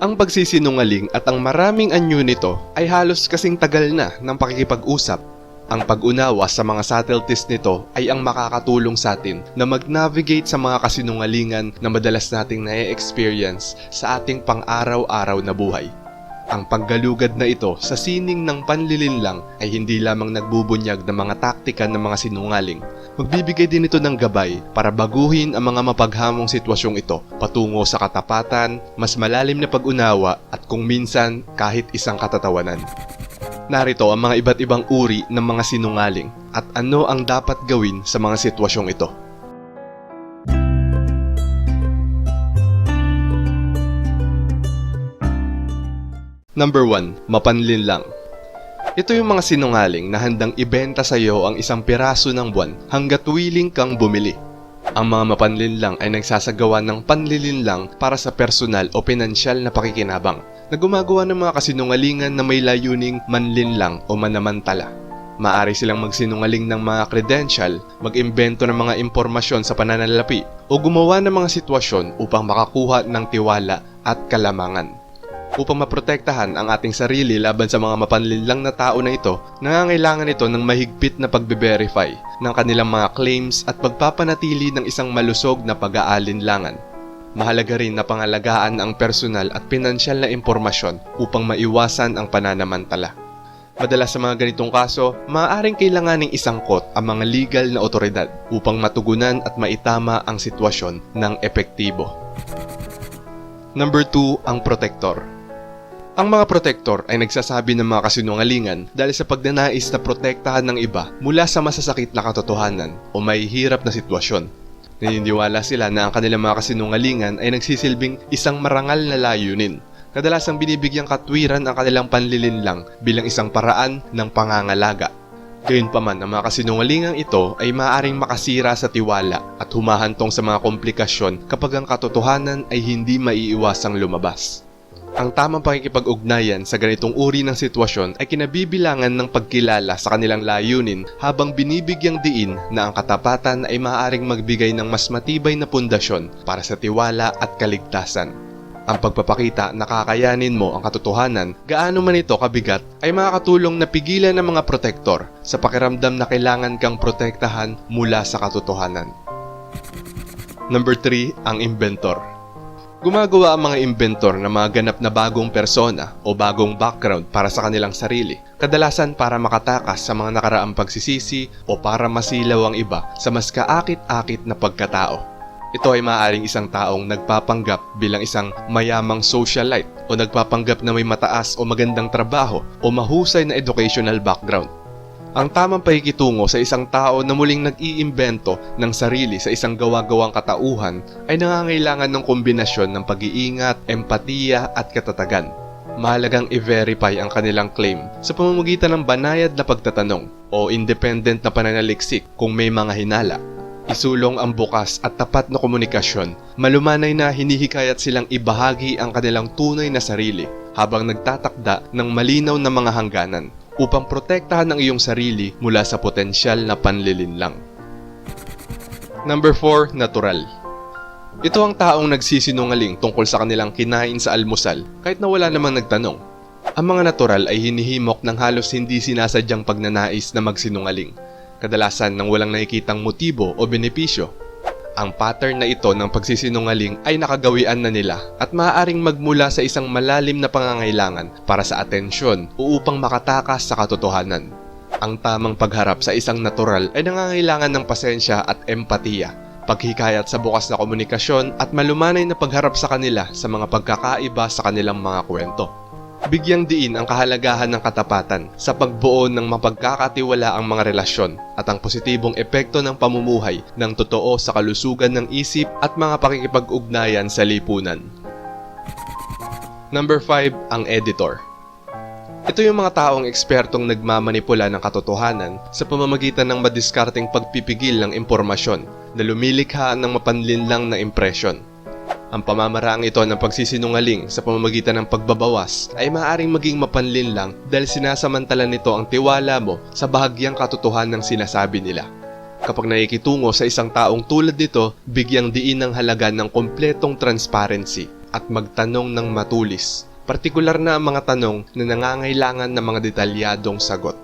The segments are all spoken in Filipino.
Ang pagsisinungaling at ang maraming anyo nito ay halos kasing tagal na ng pakikipag-usap. Ang pag-unawa sa mga subtleties nito ay ang makakatulong sa atin na mag-navigate sa mga kasinungalingan na madalas nating na-experience sa ating pang-araw-araw na buhay. Ang paggalugad na ito sa sining ng panlilinlang ay hindi lamang nagbubunyag ng mga taktika ng mga sinungaling. Magbibigay din ito ng gabay para baguhin ang mga mapaghamong sitwasyong ito patungo sa katapatan, mas malalim na pag-unawa at kung minsan kahit isang katatawanan. Narito ang mga iba't ibang uri ng mga sinungaling at ano ang dapat gawin sa mga sitwasyong ito. Number 1. Mapanlinlang Ito yung mga sinungaling na handang ibenta sa iyo ang isang piraso ng buwan hanggat willing kang bumili. Ang mga mapanlinlang ay nagsasagawa ng panlilinlang para sa personal o pinansyal na pakikinabang na gumagawa ng mga kasinungalingan na may layuning manlinlang o manamantala. Maari silang magsinungaling ng mga credential, mag-imbento ng mga impormasyon sa pananalapi, o gumawa ng mga sitwasyon upang makakuha ng tiwala at kalamangan. Upang maprotektahan ang ating sarili laban sa mga mapanlinlang na tao na ito, nangangailangan ito ng mahigpit na pagbe-verify ng kanilang mga claims at pagpapanatili ng isang malusog na pag-aalinlangan. Mahalaga rin na pangalagaan ang personal at pinansyal na impormasyon upang maiwasan ang pananamantala. Madalas sa mga ganitong kaso, maaaring kailanganing isangkot ang mga legal na otoridad upang matugunan at maitama ang sitwasyon ng epektibo. Number 2, ang protector. Ang mga protector ay nagsasabi ng mga kasinungalingan dahil sa pagnanais na protektahan ng iba mula sa masasakit na katotohanan o may hirap na sitwasyon. Naniniwala sila na ang kanilang mga kasinungalingan ay nagsisilbing isang marangal na layunin. Kadalasang binibigyang katwiran ang kanilang panlilinlang bilang isang paraan ng pangangalaga. Gayunpaman, ang mga kasinungalingang ito ay maaaring makasira sa tiwala at humahantong sa mga komplikasyon kapag ang katotohanan ay hindi maiiwasang lumabas. Ang tamang pakikipag-ugnayan sa ganitong uri ng sitwasyon ay kinabibilangan ng pagkilala sa kanilang layunin habang binibigyang diin na ang katapatan ay maaaring magbigay ng mas matibay na pundasyon para sa tiwala at kaligtasan. Ang pagpapakita na kakayanin mo ang katotohanan, gaano man ito kabigat, ay makakatulong na pigilan ng mga protektor sa pakiramdam na kailangan kang protektahan mula sa katotohanan. Number 3, ang inventor. Gumagawa ang mga inventor ng mga ganap na bagong persona o bagong background para sa kanilang sarili, kadalasan para makatakas sa mga nakaraang pagsisisi o para masilaw ang iba sa mas kaakit-akit na pagkatao. Ito ay maaaring isang taong nagpapanggap bilang isang mayamang socialite o nagpapanggap na may mataas o magandang trabaho o mahusay na educational background. Ang tamang pakikitungo sa isang tao na muling nag-iimbento ng sarili sa isang gawa-gawang katauhan ay nangangailangan ng kombinasyon ng pag-iingat, empatiya at katatagan. Mahalagang i-verify ang kanilang claim sa pamamagitan ng banayad na pagtatanong o independent na pananaliksik kung may mga hinala. Isulong ang bukas at tapat na komunikasyon, malumanay na hinihikayat silang ibahagi ang kanilang tunay na sarili habang nagtatakda ng malinaw na mga hangganan upang protektahan ang iyong sarili mula sa potensyal na panlilinlang. Number 4, natural. Ito ang taong nagsisinungaling tungkol sa kanilang kinain sa almusal kahit na wala namang nagtanong. Ang mga natural ay hinihimok ng halos hindi sinasadyang pagnanais na magsinungaling, kadalasan ng walang nakikitang motibo o benepisyo. Ang pattern na ito ng pagsisinungaling ay nakagawian na nila at maaaring magmula sa isang malalim na pangangailangan para sa atensyon o upang makatakas sa katotohanan. Ang tamang pagharap sa isang natural ay nangangailangan ng pasensya at empatiya, paghikayat sa bukas na komunikasyon at malumanay na pagharap sa kanila sa mga pagkakaiba sa kanilang mga kwento. Bigyang diin ang kahalagahan ng katapatan sa pagbuo ng mapagkakatiwala ang mga relasyon at ang positibong epekto ng pamumuhay ng totoo sa kalusugan ng isip at mga pakikipag-ugnayan sa lipunan. Number 5, ang editor. Ito yung mga taong ekspertong nagmamanipula ng katotohanan sa pamamagitan ng madiskarteng pagpipigil ng impormasyon na lumilikha ng mapanlinlang na impresyon. Ang pamamaraang ito ng pagsisinungaling sa pamamagitan ng pagbabawas ay maaaring maging mapanlinlang dahil sinasamantala nito ang tiwala mo sa bahagyang katotohanan ng sinasabi nila. Kapag nakikitungo sa isang taong tulad nito, bigyang diin ng halaga ng kompletong transparency at magtanong ng matulis, partikular na ang mga tanong na nangangailangan ng mga detalyadong sagot.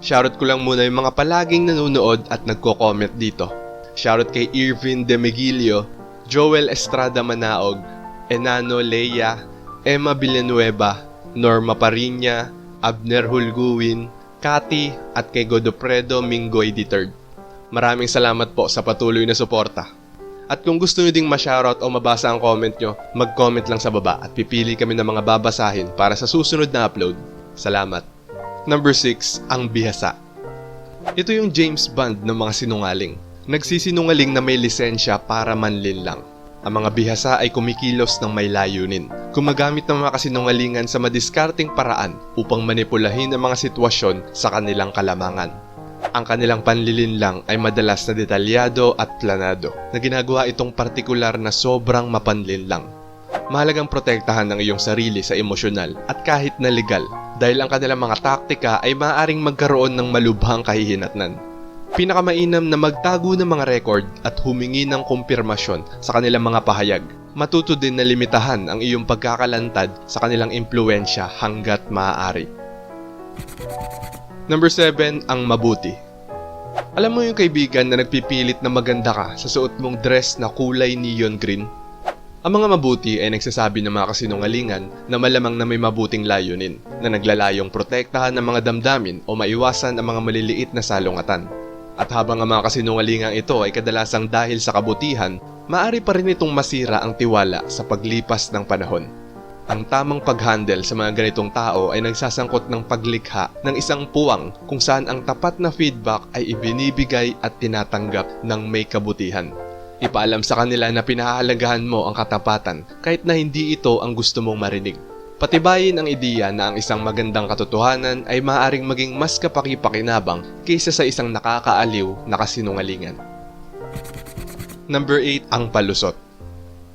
Shoutout ko lang muna yung mga palaging nanonood at nagko-comment dito. Shoutout kay Irvin De Megilio, Joel Estrada Manaog, Enano Leia, Emma Villanueva, Norma Parinya, Abner Hulguin, Kati at kay Godofredo Mingoy III. Maraming salamat po sa patuloy na suporta. At kung gusto nyo ding ma-shoutout o mabasa ang comment nyo, mag-comment lang sa baba at pipili kami ng mga babasahin para sa susunod na upload. Salamat. Number 6, ang bihasa. Ito yung James Bond ng mga sinungaling. Nagsisinungaling na may lisensya para manlin lang. Ang mga bihasa ay kumikilos ng may layunin. Gumagamit ng mga kasinungalingan sa madiskarting paraan upang manipulahin ang mga sitwasyon sa kanilang kalamangan. Ang kanilang panlilin lang ay madalas na detalyado at planado na ginagawa itong partikular na sobrang mapanlin lang. Mahalagang protektahan ang iyong sarili sa emosyonal at kahit na legal dahil ang kanilang mga taktika ay maaaring magkaroon ng malubhang kahihinatnan. Pinakamainam na magtago ng mga record at humingi ng kumpirmasyon sa kanilang mga pahayag. Matuto din na limitahan ang iyong pagkakalantad sa kanilang impluensya hanggat maaari. Number 7, ang mabuti. Alam mo yung kaibigan na nagpipilit na maganda ka sa suot mong dress na kulay neon green? Ang mga mabuti ay nagsasabi ng mga kasinungalingan na malamang na may mabuting layunin na naglalayong protektahan ng mga damdamin o maiwasan ang mga maliliit na salungatan. At habang ang mga kasinungalingang ito ay kadalasang dahil sa kabutihan, maari pa rin itong masira ang tiwala sa paglipas ng panahon. Ang tamang pag-handle sa mga ganitong tao ay nagsasangkot ng paglikha ng isang puwang kung saan ang tapat na feedback ay ibinibigay at tinatanggap ng may kabutihan. Ipaalam sa kanila na pinahahalagahan mo ang katapatan kahit na hindi ito ang gusto mong marinig. Patibayin ang ideya na ang isang magandang katotohanan ay maaaring maging mas kapaki-pakinabang kaysa sa isang nakakaaliw na kasinungalingan. Number 8, ang palusot.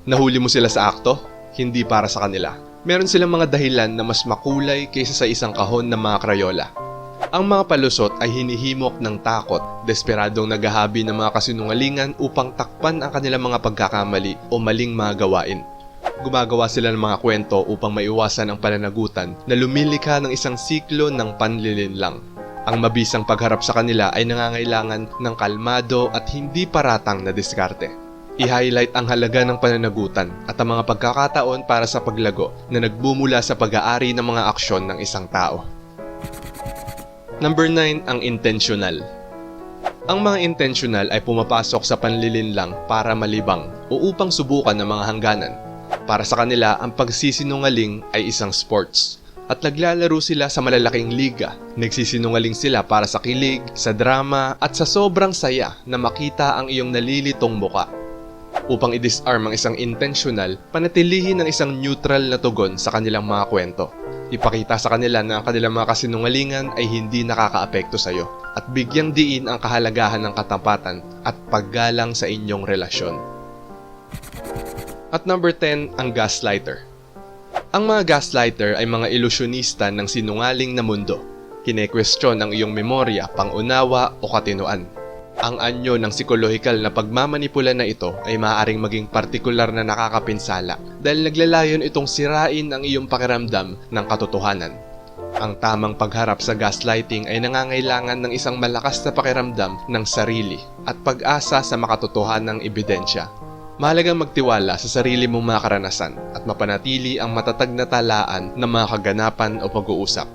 Nahuli mo sila sa akto? Hindi para sa kanila. Meron silang mga dahilan na mas makulay kaysa sa isang kahon ng mga krayola. Ang mga palusot ay hinihimok ng takot, desperadong naghahabi ng mga kasinungalingan upang takpan ang kanilang mga pagkakamali o maling mga gawain. Gumagawa sila ng mga kwento upang maiwasan ang pananagutan na lumilikha ng isang siklo ng panlilinlang. Ang mabisang pagharap sa kanila ay nangangailangan ng kalmado at hindi paratang na diskarte. I-highlight ang halaga ng pananagutan at ang mga pagkakataon para sa paglago na nagbumula sa pag-aari ng mga aksyon ng isang tao. Number 9, ang intentional. Ang mga intentional ay pumapasok sa panlilinlang para malibang o upang subukan ng mga hangganan. Para sa kanila, ang pagsisinungaling ay isang sports at naglalaro sila sa malalaking liga. Nagsisinungaling sila para sa kilig, sa drama at sa sobrang saya na makita ang iyong nalilitong muka. Upang i-disarm ang isang intentional, panatilihin ang isang neutral na tugon sa kanilang mga kwento. Ipakita sa kanila na ang kanilang mga kasinungalingan ay hindi nakakaapekto sa iyo at bigyang diin ang kahalagahan ng katapatan at paggalang sa inyong relasyon. At number 10, ang gaslighter. Ang mga gaslighter ay mga ilusyonista ng sinungaling na mundo. Kine-question ang iyong memorya, pangunawa o katinuan. Ang anyo ng psikolohikal na pagmamanipula na ito ay maaaring maging partikular na nakakapinsala dahil naglalayon itong sirain ang iyong pakiramdam ng katotohanan. Ang tamang pagharap sa gaslighting ay nangangailangan ng isang malakas na pakiramdam ng sarili at pag-asa sa makatotohanang ebidensya. Mahalagang magtiwala sa sarili mong mga karanasan at mapanatili ang matatag na talaan ng mga kaganapan o pag-uusap.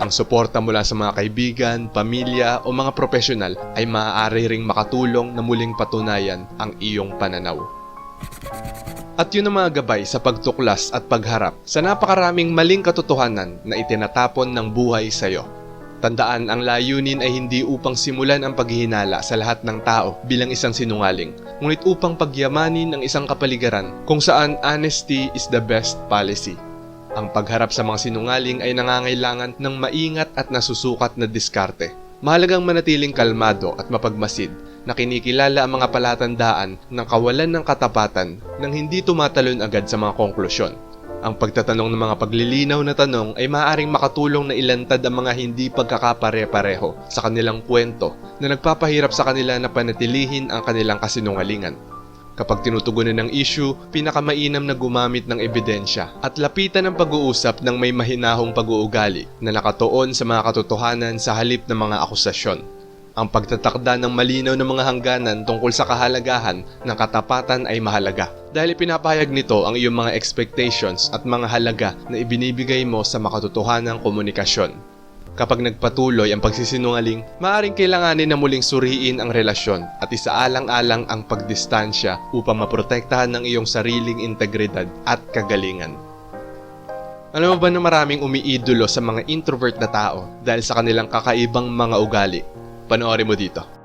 Ang suporta mula sa mga kaibigan, pamilya o mga profesional ay maaari ring makatulong na muling patunayan ang iyong pananaw. At yun ang mga gabay sa pagtuklas at pagharap sa napakaraming maling katotohanan na itinatapon ng buhay sa iyo. Tandaan ang layunin ay hindi upang simulan ang paghihinala sa lahat ng tao bilang isang sinungaling, ngunit upang pagyamanin ang isang kapaligiran kung saan honesty is the best policy. Ang pagharap sa mga sinungaling ay nangangailangan ng maingat at nasusukat na diskarte. Mahalagang manatiling kalmado at mapagmasid na kinikilala ang mga palatandaan ng kawalan ng katapatan nang hindi tumatalon agad sa mga konklusyon. Ang pagtatanong ng mga paglilinaw na tanong ay maaaring makatulong na ilantad ang mga hindi pagkakapare-pareho sa kanilang kwento na nagpapahirap sa kanila na panatilihin ang kanilang kasinungalingan. Kapag tinutugunan ng issue, pinakamainam na gumamit ng ebidensya at lapitan ng pag-uusap ng may mahinahong pag-uugali na nakatuon sa mga katotohanan sa halip ng mga akusasyon. Ang pagtatakda ng malinaw na mga hangganan tungkol sa kahalagahan ng katapatan ay mahalaga dahil pinapahayag nito ang iyong mga expectations at mga halaga na ibinibigay mo sa makatotohanang komunikasyon. Kapag nagpatuloy ang pagsisinungaling, maaaring kailanganin na muling suriin ang relasyon at isaalang-alang ang pagdistansya upang maprotektahan ng iyong sariling integridad at kagalingan. Alam mo ba na maraming umiidolo sa mga introvert na tao dahil sa kanilang kakaibang mga ugali? Panoorin mo dito.